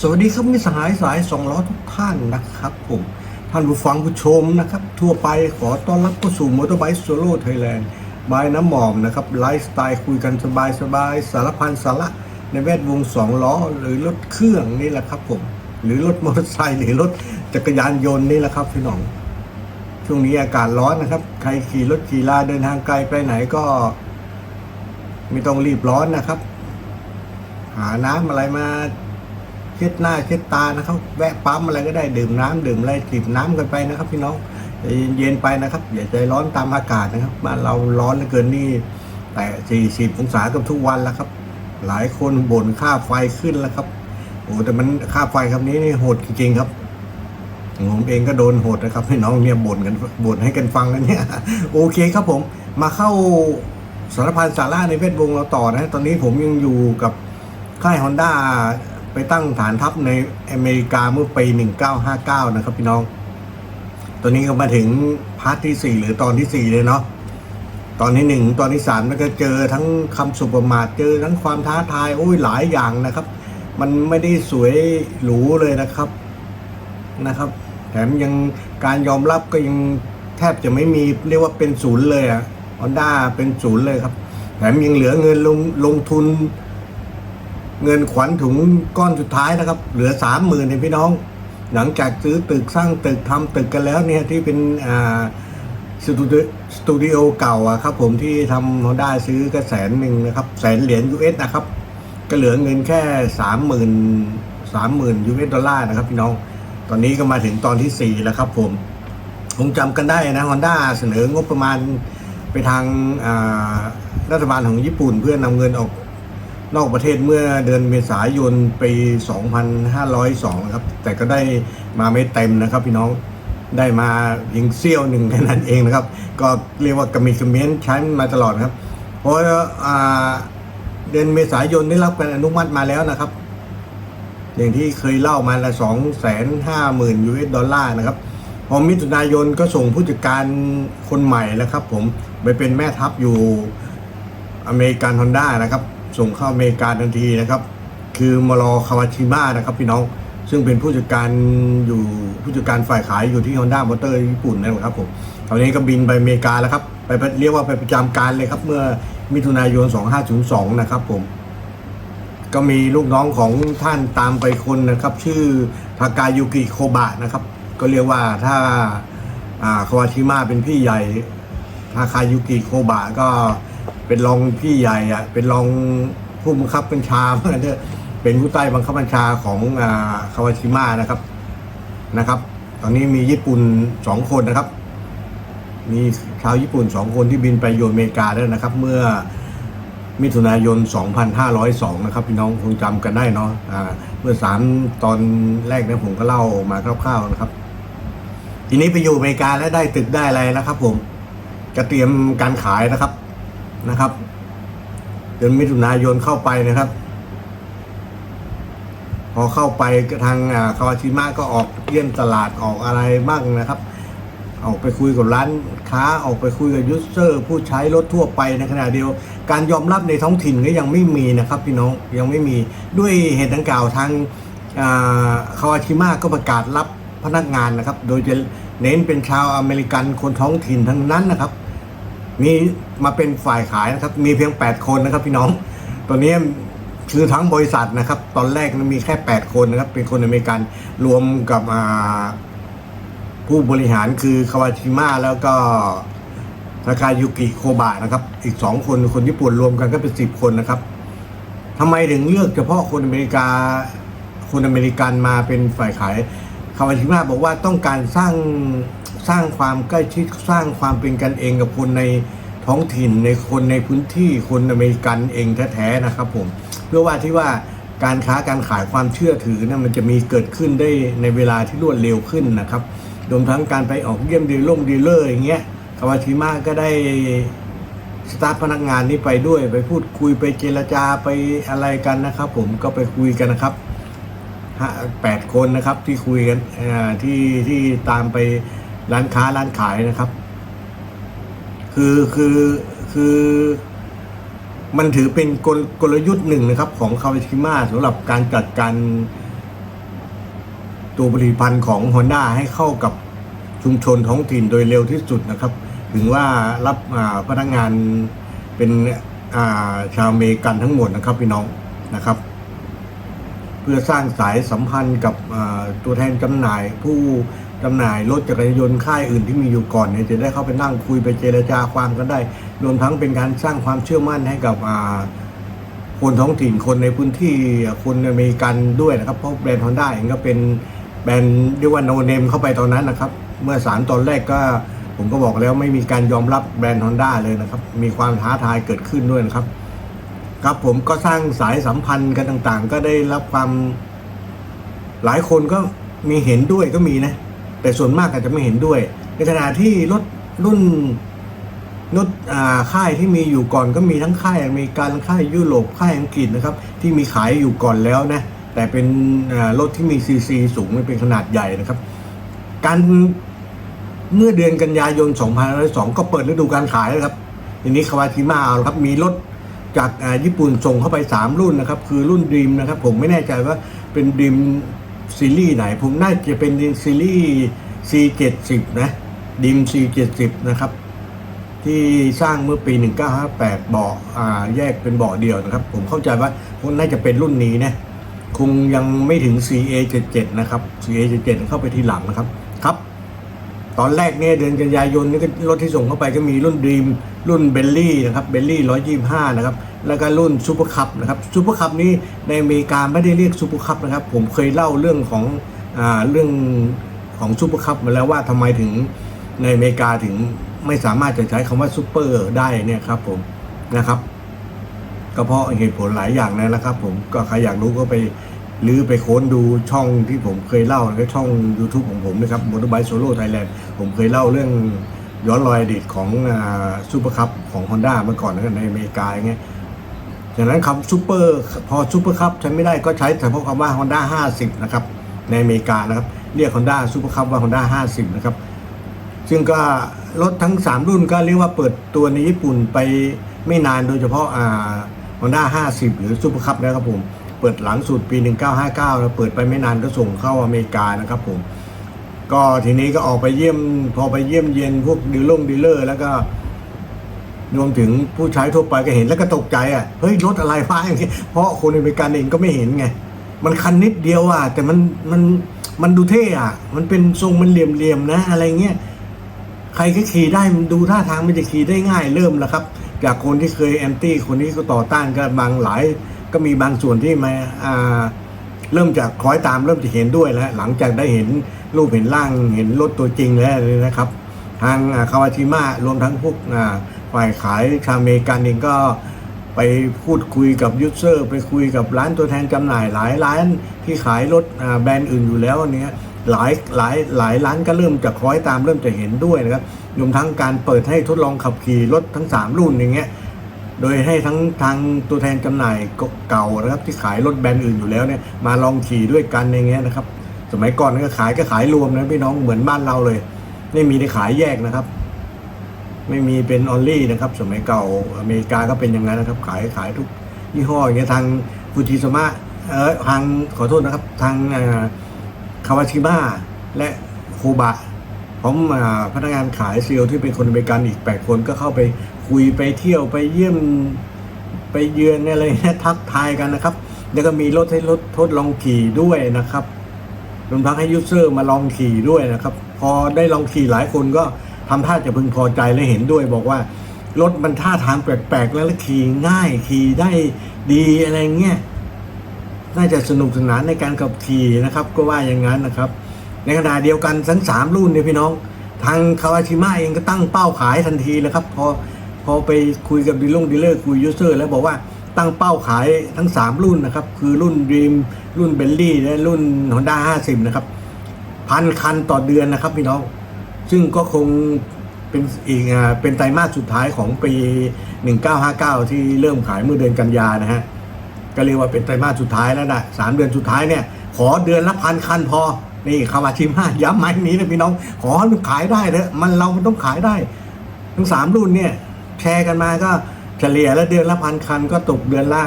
สวัสดีครับมิสหายสายสองล้อทุกท่านนะครับผมท่านผู้ฟังผู้ชมนะครับ ทั่วไปขอต้อนรับเข้าสู่มอเตอร์ไบค์โซโล่ไทยแลนด์บายน้ำหมอมนะครับไลฟ์สไตล์คุยกันสบายสบายสารพันสาระในแวดวงสองล้อหรือรถเครื่องนี่แหละครับผมหรือรถมอเตอร์ไซค์หรือรถจักรยานยนต์นี่แหละครับพี่น้อง ช่วงนี้อากาศร้อนนะครับ ใครขี่รถขี่ลาเดินทางไกลไปไหนก็ ไม่ต้องรีบร้อนนะครับ หาน้ำอะไรมา เช็ดหน้าเช็ดตานะครับ แวะปั๊มอะไรก็ได้ดื่มน้ำดื่มอะไรจิบน้ำกันไปนะครับ พี่น้องเย็นๆไปนะครับอย่าใจร้อนตามอากาศนะครับบ้านเราร้อนเหลือเกินนี่แต่40องศากับทุกวันแล้วครับ หลายคนบ่นค่าไฟขึ้นแล้วครับโอ้แต่มันค่าไฟคำนี้นี่โหดจริงๆครับผมเองก็โดนโหดนะครับให้น้องเนี่ยบ่นกันบ่นให้กันฟังนะเนี่ยโอเคครับผมมาเข้าสารพันสาระในเวทวงเราต่อนะ ตอนนี้ผมยังอยู่กับค่ายฮอนด้า ไปตั้งฐานทัพในอเมริกาเมื่อปี 1959 นะครับพี่น้องตอนนี้ก็มาถึงพาร์ทที่ 4 หรือตอนที่ 4 เลยเนาะ ตอนที่หนึ่งตอนที่สามแล้วก็เจอทั้งคำสุประมาท เจอทั้งความท้าทาย โอ้ยหลายอย่างนะครับ มันไม่ได้สวยหรูเลยนะครับ นะครับ แถมยังการยอมรับก็ยังแทบจะไม่มีเรียกว่าเป็นศูนย์เลยอะฮอนด้าเป็นศูนย์เลยครับ แถมยังเหลือเงินลงลงทุน เงินขวัญถุงก้อนสุดท้ายนะครับ เหลือสามหมื่นเนี่ยพี่น้อง หลังจากซื้อตึกสร้างตึกทำตึกกันแล้วเนี่ยที่เป็นอ่าสตูดิโอสตูดิโอเก่าอะครับผมที่ทำฮอนด้าซื้อก็แสนหนึ่งนะครับแสนเหรียญ US นะครับ ก็เหลือเงินแค่สามหมื่นสามหมื่นยูเอสดอลลาร์นะครับพี่น้อง ตอนนี้ก็มาถึงตอนที่4แล้วครับผมคงจำกันได้นะฮอนด้าเสนองบประมาณไปทางรัฐบาลของญี่ปุ่นเพื่อนำเงินออก นอกประเทศเมื่อเดือนเมษายนปี 2502นะครับ แต่ก็ได้มาไม่เต็มนะครับพี่น้องได้มาเพียงเสี้ยวหนึ่งแค่นั้นเองนะครับ ก็เรียกว่ากระมีกระเมียนใช้มาตลอดครับ เพราะอ่าเดือนเมษายนได้รับการอนุมัติมาแล้วนะครับ อย่างที่เคยเล่ามาละสองแสนห้าหมื่นยูเอสดอลลาร์นะครับ พอมิถุนายนก็ส่งผู้จัดการคนใหม่แล้วครับ ผมไปเป็นแม่ทัพอยู่อเมริกันฮอนด้านะครับ ส่งเข้าอเมริกาทันทีนะครับ คือมารอคาวาชิมะนะครับพี่น้อง ซึ่งเป็นผู้จัดการอยู่ผู้จัดการฝ่ายขายอยู่ที่ Honda m o เตอร์ญี่ปุ่นนั่นแหละครับผมตอนนี้ก็บินไปอเมริกาแล้วครับ ไปเรียกว่าไปประจำการเลยครับ เมื่อมิถุนายน 2502 นะครับผม ก็มีลูกน้องของท่านตามไปคนนะครับ ชื่อทากายุกิโคบะนะครับ ก็เรียกว่าถ้าอาคาวาชิมะเป็นพี่ใหญ่ทาคายุกิโคบะก็ เป็นรองพี่ใหญ่อะเป็นรองผู้บังคับบัญชาเพื่อนเเป็นผู้ใต้บังคับบัญชาของอ่าคาวาชิมะนะครับนะครับ ตอนนี้มีญี่ปุ่นสองคนนะครับ มีชาวญี่ปุ่นสองคนที่บินไปอยู่อเมริกาแล้วนะครับ เมื่อมิถุนายน 2502 นะครับ พี่น้องคงจำกันได้เนาะอาเมื่อสามตอนแรกนี่ยผมก็เล่ามาคร่าวๆนะครับ ทีนี้ไปอยู่อเมริกาแล้วได้ตึกได้อะไรนะครับ ผมจะเตรียมการขายนะครับ นะครับ เดือนมิถุนายนเข้าไปนะครับ พอเข้าไปทางคาวาชิมะก็ออกเยี่ยมตลาดออกอะไรบ้างนะครับ ออกไปคุยกับร้านค้าออกไปคุยกับยูสเซอร์ ผู้ใช้รถทั่วไปในขณะเดียว การยอมรับในท้องถิ่นก็ยังไม่มีนะครับ พี่น้องยังไม่มีด้วยเหตุดังกล่าวทางคาวาชิมะก็ประกาศรับพนักงานนะครับ โดยจะเน้นเป็นชาวอเมริกันคนท้องถิ่นทั้งนั้นนะครับ มีมาเป็นฝ่ายขายนะครับ มีเพียง 8 คนนะครับ พี่น้อง ตอนนี้คือทั้งบริษัทนะครับ ตอนแรกมีแค่ 8 คนนะครับ เป็นคนอเมริกันรวมกับผู้บริหารคือคาวาชิมะแล้วก็ทาคายุกิโคบะนะครับ อีกสองคนคนญี่ปุ่นรวมกันก็เป็นสิบคนนะครับทำไมถึงเลือกเฉพาะคนอเมริกาคนอเมริกันมาเป็นฝ่ายขายคาวาชิมะบอกว่าต้องการสร้าง สร้างความใกล้ชิดสร้างความเป็นกันเองกับคนในท้องถิ่นในคนในพื้นที่คนอเมริกันเองแท้ๆนะครับผมเพื่อว่าที่ว่าการค้าการขายความเชื่อถือนะมันจะมีเกิดขึ้นได้ในเวลาที่รวดเร็วขึ้นนะครับรวมทั้งการไปออกเยี่ยมดีล่งดีลเลอร์อย่างเงี้ยคาวาชิมะก็ได้สตาฟพนักงานนี้ไปด้วย ไปพูดคุยไปเจรจาไปอะไรกันนะครับ ผมก็ไปคุยกันนะครับแปดคนนะครับที่คุยกันที่ที่ตามไป ร้านค้าร้านขายนะครับ คือคือคือมันถือเป็นกลกลยุทธ์หนึ่งนะครับ ของคาวาชิมะสำหรับการจัดการตัวผลิตภัณฑ์ของ Honda ให้เข้ากับชุมชนท้องถิ่นโดยเร็วที่สุดนะครับ ถึงว่ารับพนักงานเป็นาชาวอเมริกันทั้งหมดนะครับพี่น้องนะครับ เพื่อสร้างสายสัมพันธ์กับตัวแทนจำหน่ายผู้ จำหน่ายรถจักรยานยนต์ค่ายอื่นที่มีอยู่ก่อนเนี่ยจะได้เข้าไปนั่งคุยไปเจรจาความกันได้ รวมทั้งเป็นการสร้างความเชื่อมั่นให้กับคนท้องถิ่นคนในพื้นที่คนอเมริกันด้วยนะครับ เพราะแบรนด์ฮอนด้าเองก็เป็นแบรนด์เรียกว่าโนเนมเข้าไปตอนนั้นนะครับ เมื่อสารตอนแรกก็ผมก็บอกแล้วไม่มีการยอมรับแบรนด์ฮอนด้าเลยนะครับ มีความท้าทายเกิดขึ้นด้วยนะครับ ครับผมก็สร้างสายสัมพันธ์กันต่างๆ ก็ได้รับความหลายคนก็มีเห็นด้วยก็มีนะ แต่ส่วนมากอาจจะไม่เห็นด้วย ในขณะที่รถรุ่นรถอ่าค่ายที่มีอยู่ก่อนก็มีทั้งค่ายอเมริกันค่ายยุโรปค่ายอังกฤษนะครับ ที่มีขายอยู่ก่อนแล้วนะแต่เป็นรถที่มีซีซีสูงไม่เป็นขนาดใหญ่นะครับ การเมื่อเดือนกันยายน 2002ก็เปิดฤดูการขายแล้วครับทีนี้คาวาชิมะเอาครับมีรถจากญี่ปุ่นส่งเข้าไป 3 รุ่นนะครับ คือรุ่นดีมนะครับ ผมไม่แน่ใจว่าเป็นดีม ซีรีส์ไหน ผมน่าจะเป็นซีรีส์ C70 นะดีม C70 นะครับ ที่สร้างเมื่อปี 1958เบาะอ่าแยกเป็นเบาะเดียวนะครับ ผมเข้าใจว่าคงน่าจะเป็นรุ่นนี้นะคงยังไม่ถึง CA77 นะครับ CA77 เข้าไปทีหลังนะครับครับ ตอนแรกเนี่ยเดือนกันยายนนี่ก็รถที่ส่งเข้าไปก็มีรุ่นดีมรุ่นเบลลี่นะครับเบลลี่ร้อยยี่ห้านะครับแล้วก็รุ่นซูเปอร์คัพนะครับซูเปอร์คัพนี้ในอเมริกาไม่ได้เรียกซูเปอร์คัพนะครับ ผมเคยเล่าเรื่องของอ่าเรื่องของซูเปอร์คัพมาแล้วว่าทำไมถึงในอเมริกาถึงไม่สามารถจะใช้คำว่าซูเปอร์ได้เนี่ยครับผมนะครับก็เพราะเหตุผลหลายอย่างนั่นแหละครับ ผมก็ใครอยากรู้ก็ไป หรือไปค้นดูช่องที่ผมเคยเล่าในช่อง YouTube ของผมนะครับ Motorbike Solo Thailand ผมเคยเล่าเรื่องย้อนรอยอดีตของซูเปอร์คัพของ Honda เมื่อก่อนนะในอเมริกาอย่างเงี้ยจากนั้นคำซูเปอร์พอซูเปอร์คัพใช้ไม่ได้ก็ใช้เฉพาะคำว่า Honda 50 นะครับ ในอเมริกานะครับ เรียก Honda ซูเปอร์คัพว่า Honda 50 นะครับ ซึ่งก็รถทั้ง 3 รุ่นก็เรียกว่าเปิดตัวในญี่ปุ่นไปไม่นานโดยเฉพาะอ่า Honda 50 หรือซูเปอร์คัพนะครับผม เปิดหลังสุดปี 1959แล้วเปิดไปไม่นานก็ส่งเข้าอเมริกานะครับผมก็ทีนี้ก็ออกไปเยี่ยมพอไปเยี่ยมเยียนพวกดีลลงดีลเลอร์ แล้วก็รวมถึงผู้ใช้ทั่วไปก็เห็นแล้วก็ตกใจอะเฮ้ยรถอะไรฟ้าอย่างเงี้ยเพราะคนอเมริกันเองก็ไม่เห็นไง มันคันนิดเดียวอะแต่มันมันมันดูเท่อะ มันเป็นทรงมันเหลี่ยมๆนะ อะไรเงี้ยใครก็ขี่ได้มันดูท่าทางมันจะขี่ได้ง่ายเริ่มแล้วครับ จากคนที่เคยแอนตี้คนนี้ก็ต่อต้านก็บางหลาย ก็มีบางส่วนที่มาาเริ่มจากคล้อยตามเริ่มจะเห็นด้วยแล้ว หลังจากได้เห็นรูปเห็นร่างเห็นรถตัวจริงแล้วเลยนะครับ ทางคาวาชิมะรวมทั้งพวกฝ่ายขายชาวอเมริกันเองก็ไปพูดคุยกับยูเซอร์ไปคุยกับร้านตัวแทนจำหน่ายหลายร้านที่ขายรถแบรนด์อื่นอยู่แล้วเนี้ยหลายหลายหลายร้านก็เริ่มจะคล้อยตามเริ่มจะเห็นด้วยนะครับรวมทั้งการเปิดให้ทดลองขับขี่รถทั้ง 3 รุ่นอย่างเงี้ย โดยให้ทั้งทางตัวแทนจำหน่ายเก่านะครับ ที่ขายรถแบรนด์อื่นอยู่แล้วเนี่ยมาลองขี่ด้วยกันอย่างเงี้ยนะครับ สมัยก่อนก็ขายก็ขายรวมนะพี่น้องเหมือนบ้านเราเลยไม่มีได้ขายแยกนะครับ ไม่มีเป็นออลลี่นะครับ สมัยเก่าอเมริกาก็เป็นอย่างนั้นนะครับ ขายขายทุกยี่ห้ออย่างเงี้ยทางฟูจิสมะเออทางขอโทษนะครับ ทางคาวาชิมะและโคบะ พร้อมพนักงานขายเซลล์ที่เป็นคนอเมริกันอีก 8 คนก็เข้าไปคุยไปเที่ยวไปเยี่ยมไปเยือนอะไรเนี่ยทักทายกันนะครับ แล้วก็มีรถให้รถทดลองขี่ด้วยนะครับรวมทั้งให้ยูเซอร์มาลองขี่ด้วยนะครับ พอได้ลองขี่หลายคนก็ทำท่าจะพึงพอใจและเห็นด้วย บอกว่ารถมันท่าทางแปลกๆแล้วขี่ง่ายขี่ได้ดีอะไรเงี้ยน่าจะสนุกสนานในการขับขี่นะครับ ก็ว่าอย่างนั้นนะครับ ในขณะเดียวกันทั้งสามรุ่นเนี่ยพี่น้อง ทางคาวาชิมะเองก็ตั้งเป้าขายทันทีเลยครับ พอพอไปคุยกับดีลงดีลเลอร์คุยยูเซอร์ แล้วบอกว่าตั้งเป้าขายทั้ง 3 รุ่นนะครับ คือรุ่น Dream รุ่นเบลลี่และรุ่น Honda 50 นะครับ พันคันต่อเดือนนะครับพี่น้อง ซึ่งก็คงเป็นอีกอ่าเป็นไตรมาสสุดท้ายของปี 1959 ที่เริ่มขายเมื่อเดือนกันยานะฮะก็เรียกว่าเป็นไตรมาสสุดท้ายแล้วนะสามเดือนสุดท้ายเนี่ย ขอเดือนละพันคันพอ นี่คาวาชิมะย้ำไม้นี้นะพี่น้อง ขอมันขายได้เถอะมันเรามันต้องขายได้ ทั้งสามรุ่นเนี่ยแชร์กันมาก็เฉลี่ยแล้วเดือนละพันคันก็ตกเดือนละ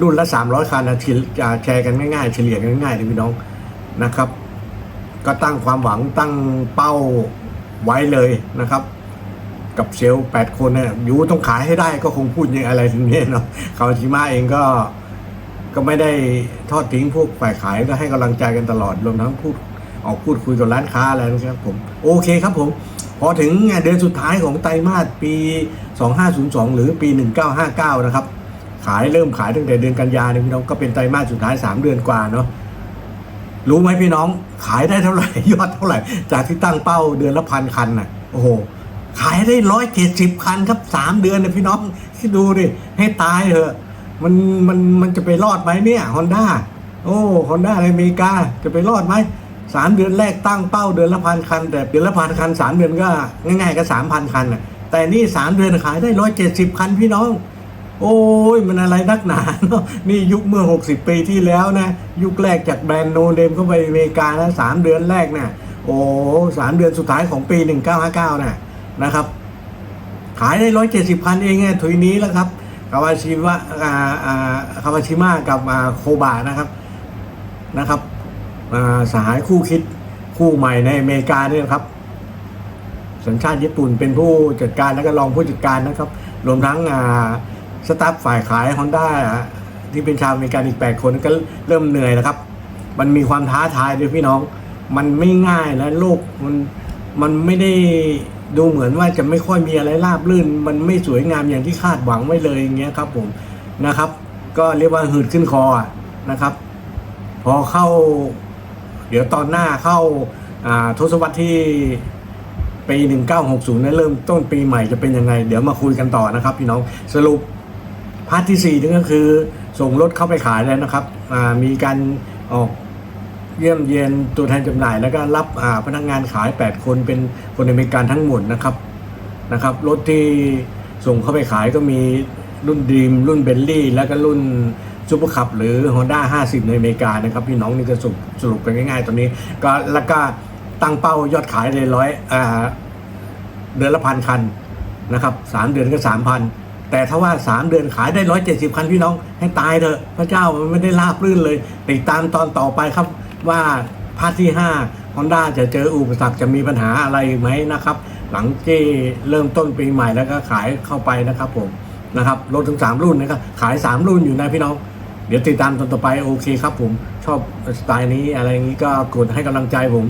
รุ่นละ300คันนะเฉลี่ยแชร์กันง่ายๆ เฉลี่ยกันง่ายๆเลยพี่น้องนะครับ ก็ตั้งความหวังตั้งเป้าไว้เลยนะครับ กับเซลล์แปดคนเนี่ยยูต้องขายให้ได้ก็คงพูดอย่างอะไรถึงนี้เนาะคาวาชิมะเองก็ ก็ไม่ได้ทอดทิ้งพวกฝ่ายขายก็ให้กำลังใจกันตลอดรวมทั้งพูดออกพูดคุยกับร้านค้าอะไรนะครับผมโอเคครับผม พอถึงเดือนสุดท้ายของไตรมาสปี 2502 หรือปี 1959 นะครับ ขายเริ่มขายตั้งแต่เดือนกันยายนเนี่ยพี่น้องก็เป็นไตรมาสสุดท้าย 3 เดือนกว่าเนาะรู้ไหมพี่น้องขายได้เท่าไหร่ยอดเท่าไหร่ จากที่ตั้งเป้าเดือนละพันคันน่ะโอ้โหขายได้ร้อยเจ็ดสิบคันครับสามเดือนเนี่ยพี่น้องคิดดูดิให้ตายเถอะ มันมันมันจะไปรอดไหมเนี่ยฮอนด้าโอ้ฮอนด้าในอเมริกาจะไปรอดไหมสามเดือนแรกตั้งเป้าเดือนละพันคัน แต่เดือนละพันคันสามเดือนก็ง่ายๆก็สามพันคันน่ะแต่นี่สามเดือนขายได้ร้อยเจ็ดสิบคันพี่น้อง โอ้ยมันอะไรนักหนาเนาะนี่ยุคเมื่อ60ปีที่แล้วนะ ยุคแรกจากแบรนด์โนเดมเข้าไปอเมริกานะสามเดือนแรกนะ่ะโอ้สามเดือนสุดท้ายของปี1959น่ะนะครับ ขายได้ร้อยเจ็ดสิบพันเองไงถุยนี้แล้วครับ คาวาชิมะอ่าอ่าคาวาชิมะกับอ่าโคบะนะครับนะครับอ่าสหายคู่คิดคู่ใหม่ในอเมริกาเนี่ยครับ สัญชาติญี่ปุ่นเป็นผู้จัดการและก็รองผู้จัดการนะครับ รวมทั้งอ่าสตาฟฝ่ายขาย Honda ที่เป็นชาวอเมริกันอีก 8 คนก็เริ่มเหนื่อยแล้วครับ มันมีความท้าทายด้วยพี่น้อง มันไม่ง่ายและโลกมันมันไม่ได้ ดูเหมือนว่าจะไม่ค่อยมีอะไรราบรื่น มันไม่สวยงามอย่างที่คาดหวังไว้เลยอย่างเงี้ยครับผมนะครับ ก็เรียกว่าหืดขึ้นคอนะครับ พอเข้า เดี๋ยวตอนหน้าเข้าทศวรรษที่ปี 1960นั้นเริ่มต้นปีใหม่จะเป็นยังไง เดี๋ยวมาคุยกันต่อนะครับพี่น้องสรุปพาร์ทที่4นี่นก็คือส่งรถเข้าไปขายแล้วนะครับมีการออก เยี่ยมเยียนตัวแทนจำหน่าย แล้วก็รับอาพนักงานขาย 8 คนเป็นคนอเมริกันทั้งหมดนะครับนะครับรถที่ส่งเข้าไปขายก็มีรุ่นดีมรุ่นเบลลี่แล้วก็รุ่นซูเปอร์คับหรือ Honda 50 ในอเมริกานะครับ พี่น้องนี่ก็สรุปสรุปกันง่ายๆตอนนี้ก็แล้วก็ตั้งเป้ายอดขายเลยร้อยเดือนละพันคันนะครับสามเดือนก็สามพันแต่ถ้าว่าสามเดือนขายได้ร้อยเจ็ดสิบคันพี่น้องให้ตายเถอะ พระเจ้ามันไม่ได้ราบรื่นเลย ติดตามตอนต่อไปครับ ว่าพาร์ทที่ห้าฮอนด้าจะเจออุปสรรคจะมีปัญหาอะไรไหมนะครับ หลังที่เริ่มต้นปีใหม่แล้วก็ขายเข้าไปนะครับผมนะครับรถถึงสามรุ่นนะครับขายสามรุ่นอยู่นะพี่น้อง เดี๋ยวติดตามตอนต่อไปโอเคครับผมชอบสไตล์นี้อะไรอย่างนี้ก็กดให้กำลังใจผม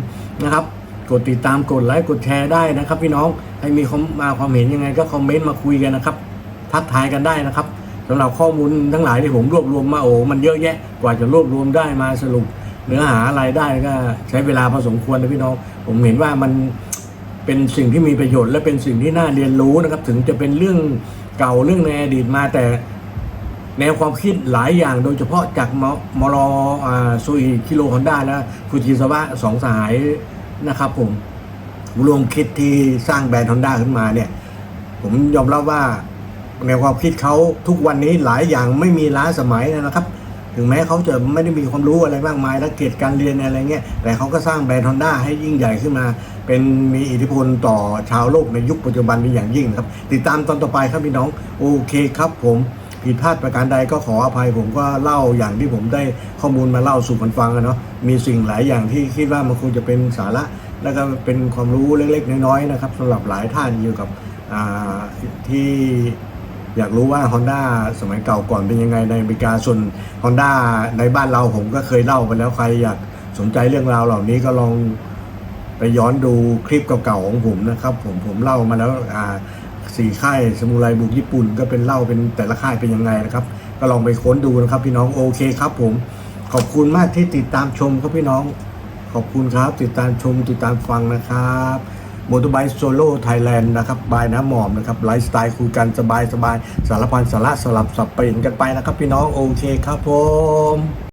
นะครับ กดติดตามกดไลค์กดแชร์ได้นะครับ พี่น้องให้มีความมาความเห็นยังไงก็คอมเมนต์มาคุยกันนะครับ ทักทายกันได้นะครับสำหรับข้อมูลทั้งหลายที่ผมรวบรวมมาโอ้มันเยอะแยะกว่าจะรวบรวมได้มาสรุป เนื้อหาอะไรได้ก็ใช้เวลาพอสมควรนะพี่น้อง ผมเห็นว่ามันเป็นสิ่งที่มีประโยชน์และเป็นสิ่งที่น่าเรียนรู้นะครับ ถึงจะเป็นเรื่องเก่าเรื่องในอดีตมาแต่แนวความคิดหลายอย่างโดยเฉพาะจากมมรอ่าซูอิคิโรฮอนด้าและฟูจิซาวะสองสายนะครับผมรวมคิดที่สร้างแบรนด์ฮอนด้าขึ้นมาเนี่ย ผมยอมรับว่าในความคิดเขาทุกวันนี้หลายอย่างไม่มีล้าสมัยนะครับ ถึงแม้เขาจะไม่ได้มีความรู้อะไรมากมายและเกียรติการเรียนอะไรเงี้ยแต่เขาก็สร้างแบรนด์ฮอนด้าให้ยิ่งใหญ่ขึ้นมา เป็นมีอิทธิพลต่อชาวโลกในยุคปัจจุบันเป็นอย่างยิ่งครับ ติดตามตอนต่อไปครับพี่น้องโอเคครับผมผิดพลาดประการใดก็ขออภัยผมก็เล่าอย่างที่ผมได้ข้อมูลมาเล่าสู่กันฟังอะเนาะมีสิ่งหลายอย่างที่คิดว่ามันคงจะเป็นสาระ แล้วก็เป็นความรู้เล็กๆ น้อยๆนะครับสำหรับหลายท่านเกี่ยวกับที่ อยากรู้ว่า Honda สมัยเก่าก่อนเป็นยังไงในอเมริกาส่วน Honda ในบ้านเราผมก็เคยเล่าไปแล้วใครอยากสนใจเรื่องราวเหล่านี้ก็ลองไปย้อนดูคลิปเก่าๆของผมนะครับ ผมผมเล่ามาแล้วอ่าสี่ค่ายสมุไรบุกญี่ปุ่น ก็เป็นเล่าเป็นแต่ละค่ายเป็นยังไงนะครับ ก็ลองไปค้นดูนะครับ พี่น้องโอเคครับ ผมขอบคุณมากที่ติดตามชมครับพี่น้อง ขอบคุณครับ ติดตามชมติดตามฟังนะครับ มอเตอร์ไบค์โซโล่ไทยแลนด์นะครับบายน้ำหมอมนะครับไลฟ์สไตล์คุยกันสบายสบายสารพันสาระสลับสับเปลี่ยนกันไปนะครับ พี่น้องโอเคครับผม